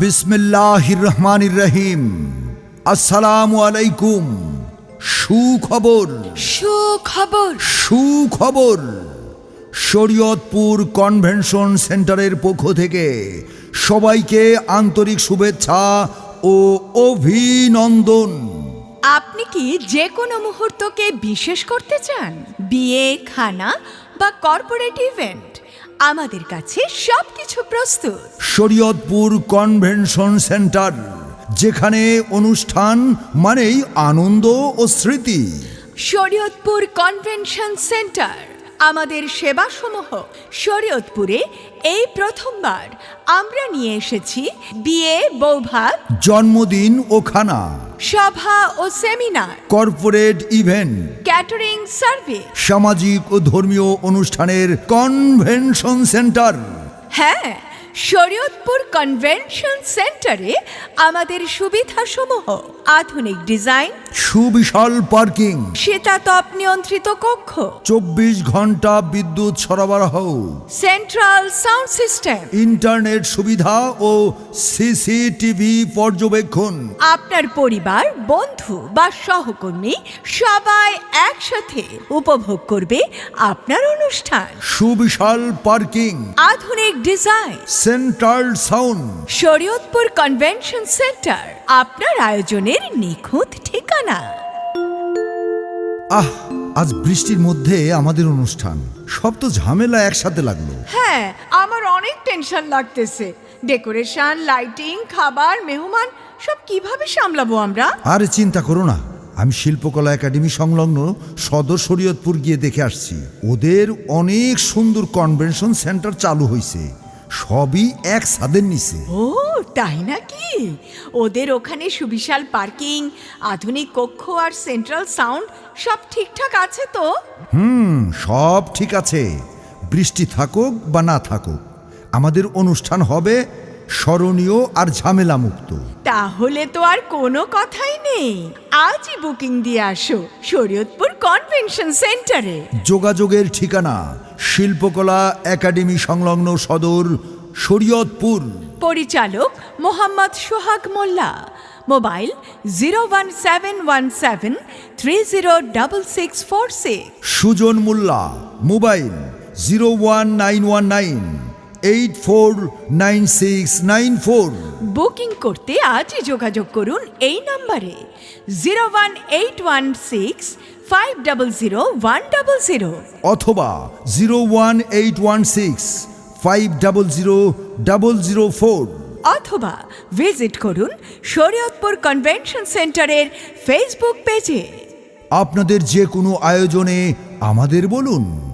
বিসমিল্লাহির রহমানির রহিম আসসালামু আলাইকুম। সুখবর। সুখবর। সুখবর। শরীয়তপুর কনভেনশন সেন্টারের পক্ষ থেকে সবাইকে আন্তরিক শুভেচ্ছা ও অভিনন্দন। আপনি কি যে কোনো মুহূর্তকে বিশেষ করতে চান? বিয়ে খানা বা কর্পোরেট ইভেন্ট? আমাদের কাছে সবকিছু প্রস্তুত। শরীয়তপুর কনভেনশন সেন্টার যেখানে অনুষ্ঠান মানেই আনন্দ ও স্মৃতি। শরীয়তপুর কনভেনশন সেন্টার আমাদের সেবাসমূহ শরীয়তপুরে এই প্রথমবার। আমরা নিয়ে এসেছি বিয়ে বৌভাত জন্মদিন ও খানা। সভা ও seminar. Corporate event. Catering service সামাজিক ও ধর্মীয় অনুষ্ঠানের কনভেনশন সেন্টার হ্যাঁ শরীয়তপুর কনভেনশন সেন্টারে আমাদের সুবিধাসমূহ আধুনিক ডিজাইন সুবিশাল পার্কিং শীতাতপ নিয়ন্ত্রিত কক্ষ চব্বিশ ঘণ্টা বিদ্যুৎ সরবরাহ। সেন্ট্রাল সাউন্ড সিস্টেম ইন্টারনেট সুবিধা ও সিসিটিভি পর্যবেক্ষণ। আপনার পরিবার বন্ধু বা সহকর্মী সবাই একসাথে উপভোগ করবে আপনার অনুষ্ঠান। সুবিশাল পার্কিং। আধুনিক design. Central sound. Shariatpur convention centre আপনার আয়োজনের নিখুঁত ঠিকানা। আহ আজ বৃষ্টির মধ্যে আমাদের অনুষ্ঠান। সব তো ঝামেলা একসাথে লাগল। হ্যাঁ আমার অনেক টেনশন লাগতেছে। ডেকোরেশন লাইটিং খাবার মেহমান সব কীভাবে সামলাবো আমরা? আরে চিন্তা করো না। আমি শিল্পকলা একাডেমি সংলগ্ন সদর শরীয়তপুর গিয়ে দেখে আসছি। ওদের অনেক সুন্দর কনভেনশন সেন্টার চালু হয়েছে সবই এক ছাদের নিচে। ও তাই নাকি? ওদের ওখানে সুবিশাল পার্কিং আধুনিক কক্ষ আর সেন্ট্রাল সাউন্ড সব ঠিকঠাক আছে তো? হুম সব ঠিক আছে। বৃষ্টি থাকুক বা না থাকুক আমাদের অনুষ্ঠান হবে স্মরণীয় আর ঝামেলা মুক্ত তাহলে তো আর কোনো কথাই নেই। আজই বুকিং দিয়ে আসো শরীয়তপুর কনভেনশন সেন্টারে। যোগাযোগের ঠিকানা শিল্পকলা একাডেমি সংলগ্ন সদর শরীয়তপুর। পরিচালক Mohammad Sohag Molla. Mobile zero one seven one seven three zero double six four six. Sujon Molla mobile zero one nine one nine. Eight four nine six nine four booking করতে আজই যোগাযোগ করুন এই নম্বরে zero one eight one six five double zero one double zero অথবা zero one eight one six five double zero double zero four অথবা visit করুন Shariatpur convention সেন্টারের ফেসবুক পেজে আপনাদের যে কোনো আয়োজনে আমাদের বলুন।